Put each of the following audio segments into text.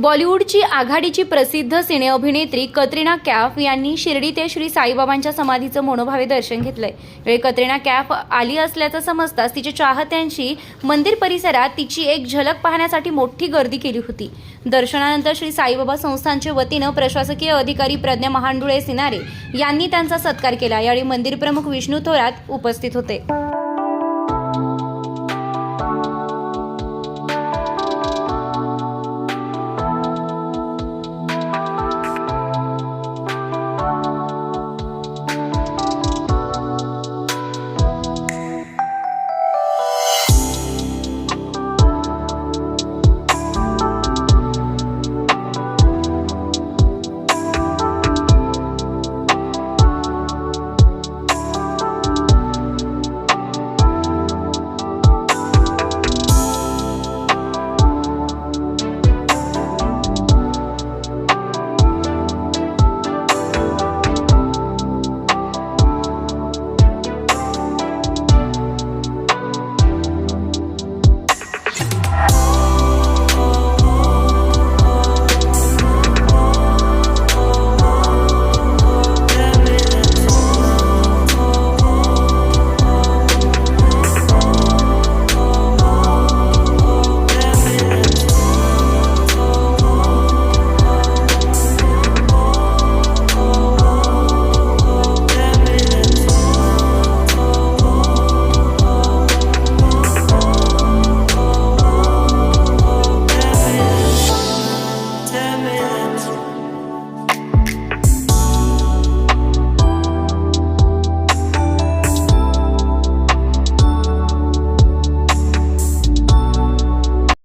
बॉलिवूडची आघाडीची प्रसिद्ध सिने अभिनेत्री कतरिना कॅफ यांनी शिर्डी ते श्री साईबाबांच्या समाधीचं मनोभावे दर्शन घेतलंय. वेळी कतरिना कॅफ आली असल्याचं समजताच तिच्या चाहत्यांशी मंदिर परिसरात तिची एक झलक पाहण्यासाठी मोठी गर्दी केली होती. दर्शनानंतर श्री साईबाबा संस्थांच्या वतीनं प्रशासकीय अधिकारी प्रज्ञा महांडुळे सिनारे यांनी त्यांचा सत्कार केला. यावेळी मंदिर प्रमुख विष्णू थोरात उपस्थित होते.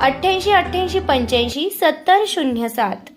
अठ्ठ्याऐंशी अठ्ठ्याऐंशी पंच्याऐंशी सत्तर शून्य सात.